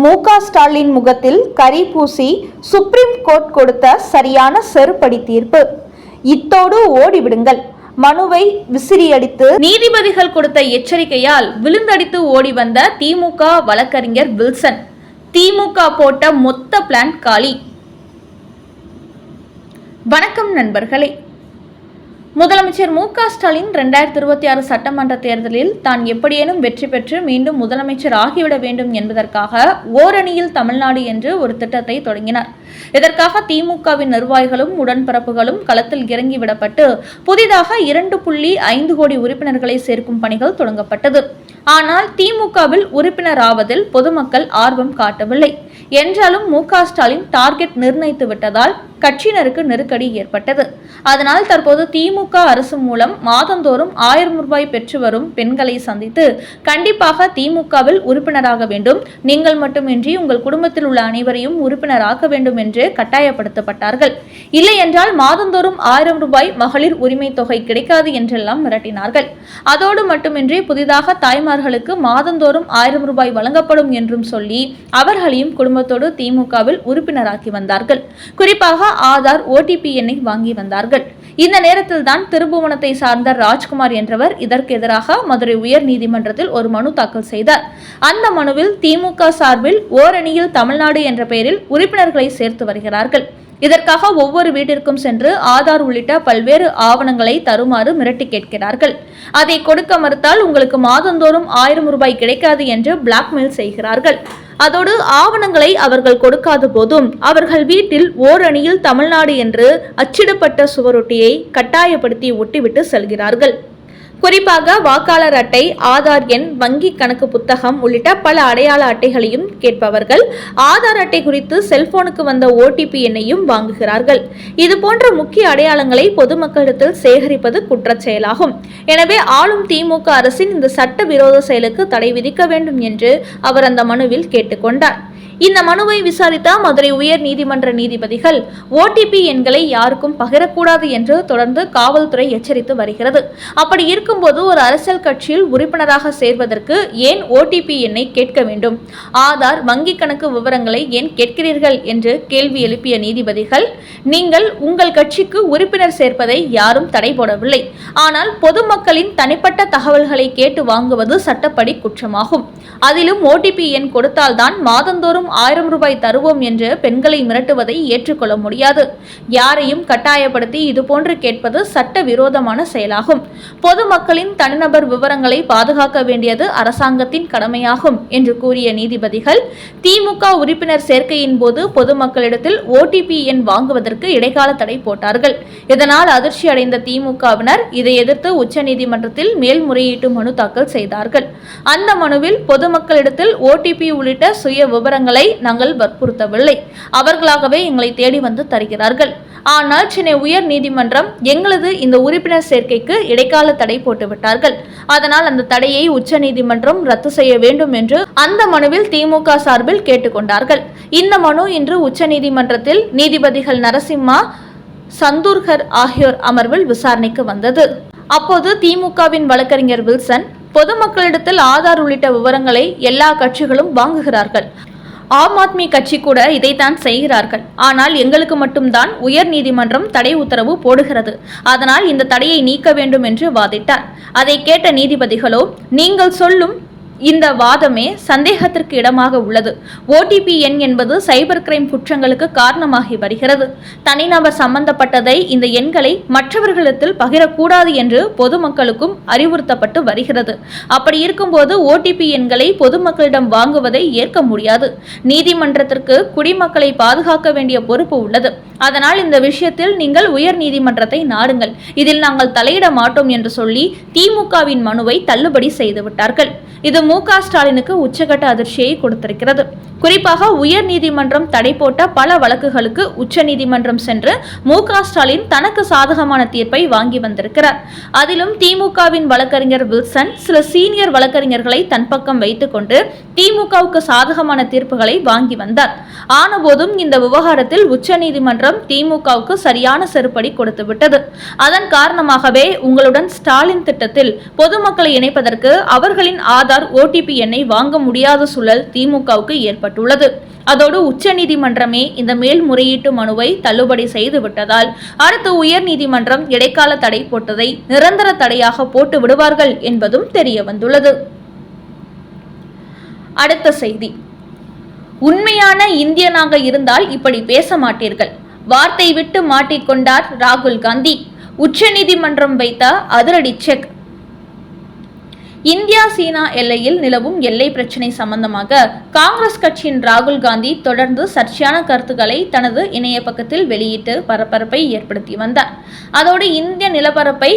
மு க ஸ்டாலின் முகத்தில் கரி பூசி சுப்ரீம் கோர்ட் கொடுத்த சரியான செருப்படி தீர்ப்பு. இத்தோடு ஓடிவிடுங்கள். மனுவை விசிறியடித்து நீதிபதிகள் கொடுத்த எச்சரிக்கையால் விழுந்தடித்து ஓடி வந்த திமுக வழக்கறிஞர் வில்சன். திமுக போட்ட மொத்த பிளான் காலி. வணக்கம் நண்பர்களே. முதலமைச்சர் மு க ஸ்டாலின் ரெண்டாயிரத்தி இருபத்தி ஆறு சட்டமன்ற தேர்தலில் தான் எப்படியேனும் வெற்றி பெற்று மீண்டும் முதலமைச்சர் ஆகிவிட வேண்டும் என்பதற்காக ஓரணியில் தமிழ்நாடு என்று ஒரு திட்டத்தை தொடங்கினார். இதற்காக திமுகவின் நிர்வாகிகளும் உடன்பிறப்புகளும் களத்தில் இறங்கிவிடப்பட்டு புதிதாக இரண்டு புள்ளி ஐந்து கோடி உறுப்பினர்களை சேர்க்கும் பணிகள் தொடங்கப்பட்டது. ஆனால் திமுகவில் உறுப்பினர் ஆவதில் பொதுமக்கள் ஆர்வம் காட்டவில்லை. என்றாலும் மு ஸ்டாலின் டார்கெட் நிர்ணயித்து விட்டதால் கட்சியினருக்கு நெருக்கடி ஏற்பட்டது. அதனால் தற்போது திமுக அரசு மூலம் மாதந்தோறும் ஆயிரம் ரூபாய் பெற்று வரும் பெண்களை சந்தித்து கண்டிப்பாக திமுகவில் உறுப்பினராக வேண்டும். நீங்கள் மட்டுமின்றி உங்கள் குடும்பத்தில் உள்ள அனைவரையும் உறுப்பினராக்க வேண்டும் என்று கட்டாயப்படுத்தப்பட்டார்கள். இல்லை என்றால் மாதந்தோறும் ஆயிரம் ரூபாய் மகளிர் உரிமை தொகை கிடைக்காது என்றெல்லாம் மிரட்டினார்கள். அதோடு மட்டுமின்றி புதிதாக தாய்மார்களுக்கு மாதந்தோறும் ஆயிரம் ரூபாய் வழங்கப்படும் என்றும் சொல்லி அவர்களையும் குடும்பத்தோடு திமுகவில் உறுப்பினராக்கி வந்தார்கள். குறிப்பாக ஆதார் ஓடிபி எண்ணை வாங்கி வந்தார்கள். இந்த நேரத்தில் தான் திருபுவனத்தை சார்ந்த ராஜ்குமார் என்றவர் இதற்கு எதிராக மதுரை உயர் நீதிமன்றத்தில் ஒரு மனு தாக்கல் செய்தார். அந்த மனுவில் திமுக சார்பில் ஓரணியில் தமிழ்நாடு என்ற பெயரில் உறுப்பினர்களை சேர்த்து வருகிறார்கள். இதற்காக ஒவ்வொரு வீட்டிற்கும் சென்று ஆதார் உள்ளிட்ட பல்வேறு ஆவணங்களை தருமாறு மிரட்டி கேட்கிறார்கள். அதை கொடுக்க மறுத்தால் உங்களுக்கு மாதந்தோறும் ஆயிரம் ரூபாய் கிடைக்காது என்று பிளாக்மெயில் செய்கிறார்கள். அதோடு ஆவணங்களை அவர்கள் கொடுக்காத போதும் அவர்கள் வீட்டில் ஓரணியில் தமிழ்நாடு என்று அச்சிடப்பட்ட சுவரொட்டியை கட்டாயப்படுத்தி ஒட்டிவிட்டு செல்கிறார்கள். குறிப்பாக வாக்காளர் அட்டை ஆதார் எண் வங்கி கணக்கு புத்தகம் உள்ளிட்ட பல அடையாள அட்டைகளையும் கேட்பவர்கள் ஆதார் அட்டை குறித்து செல்போனுக்கு வந்த ஓடிபி எண்ணையும் வாங்குகிறார்கள். இது போன்ற முக்கிய அடையாளங்களை பொதுமக்களிடத்தில் சேகரிப்பது குற்றச் செயலாகும். எனவே ஆளும் திமுக அரசின் இந்த சட்ட விரோத செயலுக்கு தடை விதிக்க வேண்டும் என்று அவர் அந்த மனுவில் கேட்டுக்கொண்டார் இந்த மனுவை விசாரித்த மதுரை உயர் நீதிமன்ற நீதிபதிகள் ஓடிபி எண்களை யாருக்கும் பகிரக்கூடாது என்று தொடர்ந்து காவல்துறை எச்சரித்து வருகிறது. அப்படி இருக்கும்போது ஒரு அரசியல் கட்சியில் உறுப்பினராக சேர்வதற்கு ஏன் ஓடிபி எண்ணை கேட்க வேண்டும்? ஆதார் வங்கி கணக்கு விவரங்களை ஏன் கேட்கிறீர்கள்? என்று கேள்வி எழுப்பிய நீதிபதிகள் நீங்கள் உங்கள் கட்சிக்கு உறுப்பினர் சேர்ப்பதை யாரும் தடை போடவில்லை. ஆனால் பொதுமக்களின் தனிப்பட்ட தகவல்களை கேட்டு வாங்குவது சட்டப்படி குற்றமாகும். அதிலும் ஓடிபி எண் கொடுத்தால்தான் மாதந்தோறும் ஆயிரம் ரூபாய் தருவோம் என்று பெண்களை மிரட்டுவதை ஏற்றுக்கொள்ள முடியாது. யாரையும் கட்டாயப்படுத்தி இதுபோன்று கேட்பது சட்ட விரோதமான செயலாகும். பொதுமக்களின் தனிநபர் விவரங்களை பாதுகாக்க வேண்டியது அரசாங்கத்தின் கடமையாகும் என்று கூறிய நீதிபதிகள் திமுக உறுப்பினர் சேர்க்கையின் போது பொதுமக்களிடத்தில் ஓடிபி எண் வாங்குவதற்கு இடைக்கால தடை போட்டார்கள். இதனால் அதிர்ச்சி அடைந்த திமுகவினர் இதை எதிர்த்து உச்சநீதிமன்றத்தில் மேல்முறையீட்டு மனு தாக்கல் செய்தார்கள். அந்த மனுவில் பொதுமக்களிடத்தில் ஓடிபி உள்ளிட்ட சுய விவரங்கள் எங்களை நாங்கள் வற்புறுத்தவில்லை. அவர்களாகவே எங்களை தேடி வந்து தருகிறார்கள். ஆனால் சென்னை உயர் நீதிமன்றம் எங்களது இந்த உறுப்பினர் சேர்க்கைக்கு இடைக்கால தடை போட்டுவிட்டார்கள் அதனால் அந்த தடையை உச்ச நீதிமன்றம் ரத்து செய்ய வேண்டும் என்று அந்த மனுவில் திமுக சார்பில் கேட்டுக்கொண்டார்கள். இந்த மனு இன்று உச்ச நீதிமன்றத்தில் நீதிபதிகள் நரசிம்மா சந்தூர்கர் ஆகியோர் அமர்வில் விசாரணைக்கு வந்தது. அப்போது திமுகவின் வழக்கறிஞர் வில்சன் பொதுமக்களிடத்தில் ஆதார் உள்ளிட்ட விவரங்களை எல்லா கட்சிகளும் வாங்குகிறார்கள். ஆம் ஆத்மி கட்சி கூட இதைத்தான் செய்கிறார்கள். ஆனால் எங்களுக்கு மட்டும்தான் உயர் நீதிமன்றம் தடை உத்தரவு போடுகிறது. அதனால் இந்த தடையை நீக்க வேண்டும் என்று வாதிட்டார். அதை கேட்ட நீதிபதிகளோ நீங்கள் சொல்லும் இந்த வாதமே சந்தேகத்திற்கு இடமாக உள்ளது. ஓடிபி எண் என்பது சைபர் கிரைம் குற்றங்களுக்கு காரணமாகி வருகிறது. தனிநபர் சம்பந்தப்பட்டதை இந்த எண்களை மற்றவர்களிடத்தில் பகிரக்கூடாது என்று பொதுமக்களுக்கும் அறிவுறுத்தப்பட்டு வருகிறது. அப்படி இருக்கும்போது ஓடிபி எண்களை பொதுமக்களிடம் வாங்குவதை ஏற்க முடியாது. நீதிமன்றத்திற்கு குடிமக்களை பாதுகாக்க வேண்டிய பொறுப்பு உள்ளது. அதனால் இந்த விஷயத்தில் நீங்கள் உயர் நீதிமன்றத்தை நாடுங்கள். இதில் நாங்கள் தலையிட மாட்டோம் என்று சொல்லி திமுகவின் மனுவை தள்ளுபடி செய்துவிட்டார்கள் இது மு க ஸ்டாலினுக்கு உச்சகட்ட அதிர்ச்சியை கொடுத்திருக்கிறது. குறிப்பாக உயர் நீதிமன்றம் தடை போட்ட பல வழக்குகளுக்கு உச்ச நீதிமன்றம் சென்று மு க ஸ்டாலின் தனக்கு சாதகமான தீர்ப்பை வாங்கி வந்திருக்கிறார். அதிலும் திமுகவின் வழக்கறிஞர் வில்சன் சில சீனியர் வழக்கறிஞர்களை தன் பக்கம் வைத்துக்கொண்டு திமுகவுக்கு சாதகமான தீர்ப்புகளை வாங்கி வந்தார். ஆனபோதும் இந்த விவகாரத்தில் உச்ச நீதிமன்றம் மூலம் திமுகவுக்கு சரியான செருப்படி கொடுத்து விட்டது. அதன் காரணமாகவே உங்களுடன் ஸ்டாலின் திட்டத்தில் பொதுமக்களை இணைப்பதற்கு அவர்களின் ஆதார் ஓடிபி எண்ணை வாங்க முடியாத சூழல் திமுகவுக்கு ஏற்பட்டுள்ளது. அதோடு உச்சநீதிமன்றமே இந்த மேல்முறையீட்டு மனுவை தள்ளுபடி செய்து விட்டதால் அடுத்து உயர்நீதிமன்றம் இடைக்கால தடை போட்டதை நிரந்தர தடையாக போட்டு விடுவார்கள் என்பதும் தெரிய வந்துள்ளது அடுத்த செய்தி. உண்மையான இந்தியனாக இருந்தால் இப்படி பேச மாட்டீர்கள். வார்த்தை விட்டு மாட்டிக்கொண்டார் ராகுல் காந்தி. உச்சநீதிமன்றம் வைத்த அதிரடி செக். இந்தியா சீனா எல்லையில் நிலவும் எல்லை பிரச்சினை சம்பந்தமாக காங்கிரஸ் கட்சியின் ராகுல் காந்தி தொடர்ந்து சர்ச்சையான கருத்துக்களை தனது இணைய பக்கத்தில் வெளியிட்டு பரபரப்பை ஏற்படுத்தி வந்தார். அதோடு இந்திய நிலப்பரப்பை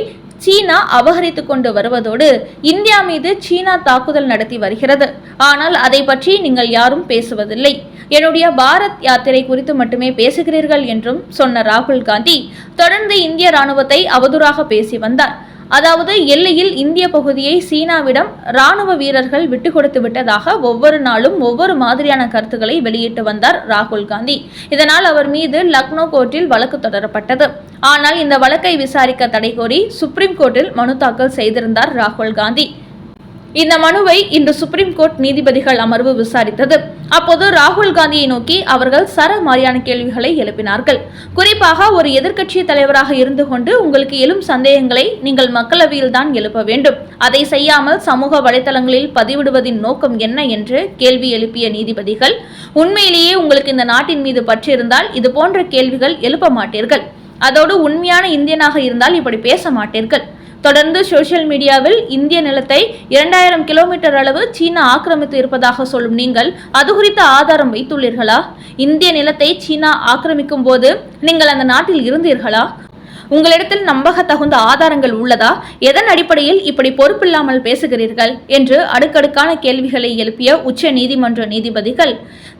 சீனா அபகரித்து கொண்டு வருவதோடு இந்தியா மீது சீனா தாக்குதல் நடத்தி வருகிறது. ஆனால் அதை பற்றி நீங்கள் யாரும் பேசுவதில்லை. என்னுடைய பாரத் யாத்திரை குறித்து மட்டுமே பேசுகிறீர்கள் என்றும் சொன்ன ராகுல் காந்தி தொடர்ந்து இந்திய ராணுவத்தை அவதூறாக பேசி வந்தார். அதாவது எல்லையில் இந்திய பகுதியை சீனாவிடம் ராணுவ வீரர்கள் விட்டு கொடுத்து விட்டதாக ஒவ்வொரு நாளும் ஒவ்வொரு மாதிரியான கருத்துக்களை வெளியிட்டு வந்தார் ராகுல் காந்தி. இதனால் அவர் மீது லக்னோ கோர்ட்டில் வழக்கு தொடரப்பட்டது. ஆனால் இந்த வழக்கை விசாரிக்க தடை கோரி சுப்ரீம் கோர்ட்டில் மனு தாக்கல் செய்திருந்தார் ராகுல் காந்தி. இந்த மனுவை இன்று சுப்ரீம் கோர்ட் நீதிபதிகள் அமர்வு விசாரித்தது. அப்போது ராகுல் காந்தியை நோக்கி அவர்கள் சர மாதிரியான கேள்விகளை எழுப்பினார்கள். குறிப்பாக ஒரு எதிர்க்கட்சி தலைவராக இருந்து கொண்டு உங்களுக்கு எழும் சந்தேகங்களை நீங்கள் மக்களவையில் தான் எழுப்ப வேண்டும். அதை செய்யாமல் சமூக வலைதளங்களில் பதிவிடுவதின் நோக்கம் என்ன என்று கேள்வி எழுப்பிய நீதிபதிகள் உண்மையிலேயே உங்களுக்கு இந்த நாட்டின் மீது பற்றியிருந்தால் இது போன்ற கேள்விகள் எழுப்ப மாட்டீர்கள். அதோடு உண்மையான இந்தியனாக இருந்தால் இப்படி பேச மாட்டீர்கள். தொடர்ந்து சோசியல் மீடியாவில் இந்திய நிலத்தை இரண்டாயிரம் கிலோமீட்டர் அளவு சீனா ஆக்கிரமித்து இருப்பதாக சொல்லும் நீங்கள் அது குறித்த ஆதாரம் வைத்துள்ளீர்களா? இந்திய நிலத்தை சீனா ஆக்கிரமிக்கும் போது நீங்கள் அந்த நாட்டில் இருந்தீர்களா? உங்களிடத்தில் நம்பக தகுந்த ஆதாரங்கள் உள்ளதா? எதன் அடிப்படையில் இப்படி பொறுப்பில்லாமல் பேசுகிறீர்கள்? என்று அடுக்கடுக்கான கேள்விகளை எழுப்பிய உச்ச நீதிமன்ற நீதிபதிகள்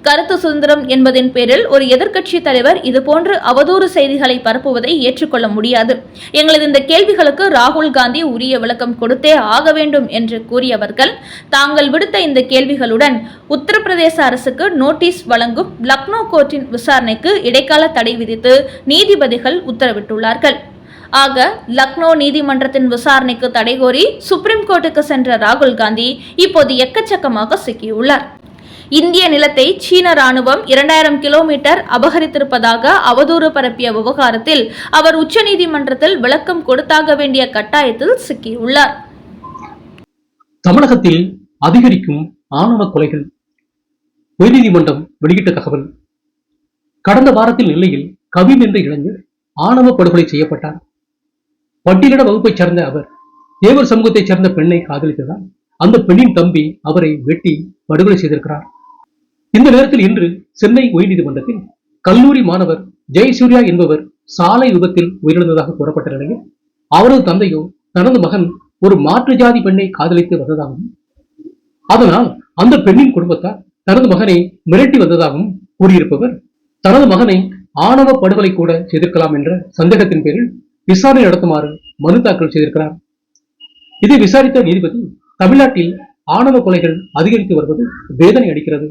கருத்து சுதந்திரம் என்பதின் பேரில் ஒரு எதிர்க்கட்சி தலைவர் இதுபோன்று அவதூறு செய்திகளை பரப்புவதை ஏற்றுக்கொள்ள முடியாது. எங்களது இந்த கேள்விகளுக்கு ராகுல் காந்தி உரிய விளக்கம் கொடுத்தே ஆக வேண்டும் என்று கூறியவர்கள் தாங்கள் விடுத்த இந்த கேள்விகளுடன் உத்தரப்பிரதேச அரசுக்கு நோட்டீஸ் வழங்கும் லக்னோ கோர்ட்டின் விசாரணைக்கு இடைக்கால தடை விதித்து நீதிபதிகள் உத்தரவிட்டுள்ளார்கள். ஆக லக்னோ நீதிமன்றத்தின் விசாரணைக்கு தடை கோரி சுப்ரீம் கோர்ட்டுக்கு சென்ற ராகுல் காந்தி இப்போது எக்கச்சக்கமாக சிக்கியுள்ளார். இந்திய நிலத்தை சீன ராணுவம் இரண்டாயிரம் கிலோமீட்டர் அபகரித்திருப்பதாக அவதூறு பரப்பிய விவகாரத்தில் அவர் உச்சநீதிமன்றத்தில் விளக்கம் கொடுத்தாக வேண்டிய கட்டாயத்தில் சிக்கியுள்ளார். தமிழகத்தில் அதிகரிக்கும் ஆணவ கொலைகள் உயர்நீதிமன்றம் வெளியிட்ட தகவல் கடந்த வாரத்தில் நிலையில் கவின் என்ற இளைஞர் ஆணவ படுகொலை செய்யப்பட்டார். பட்டியலிட வகுப்பைச் சேர்ந்த அவர் தேவர் சமூகத்தைச் சேர்ந்த பெண்ணை காதலித்ததால் அந்த பெண்ணின் தம்பி அவரை வெட்டி படுகொலை செய்திருக்கிறார். இந்த நேரத்தில் இன்று சென்னை உயர்நீதிமன்றத்தில் கல்லூரி மாணவர் ஜெயசூர்யா என்பவர் சாலை விபத்தில் உயிரிழந்ததாக கூறப்பட்ட நிலையில் அவரது தந்தையோ தனது மகன் ஒரு மாற்று ஜாதி பெண்ணை காதலித்து வந்ததாகவும் அதனால் அந்த பெண்ணின் குடும்பத்தார் தனது மகனை மிரட்டி வந்ததாகவும் கூறியிருப்பவர் தனது மகனை ஆணவ படுகொலை கூட செய்திருக்கலாம் என்ற சந்தேகத்தின் பேரில் விசாரணை நடத்துமாறு மனு தாக்கல் செய்திருக்கிறார். இதை விசாரித்த நீதிபதி தமிழ்நாட்டில் ஆணவ கொலைகள் அதிகரித்து வருவது வேதனை அளிக்கிறது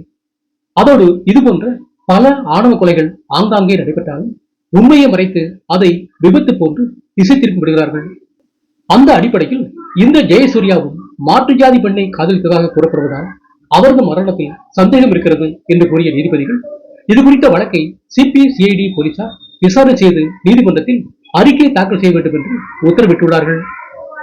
அதோடு இது போன்ற பல ஆணவ கொலைகள் ஆங்காங்கே நடைபெற்றாலும் உண்மையை மறைத்து அதை விபத்து போன்று திசை திருப்பி விடுகிறார்கள். அந்த அடிப்படையில் இந்த ஜெயசூர்யாவும் மாற்று ஜாதி பெண்ணை காதலித்ததாக கூறப்படுவதால் அவரது மரணத்தில் சந்தேகம் இருக்கிறது என்று கூறிய நீதிபதிகள் இது குறித்த வழக்கை சிபிசிஐடி போலீசார் விசாரணை செய்து நீதிமன்றத்தில் அறிக்கை தாக்கல் செய்ய வேண்டும் என்று உத்தரவிட்டுள்ளார்கள்.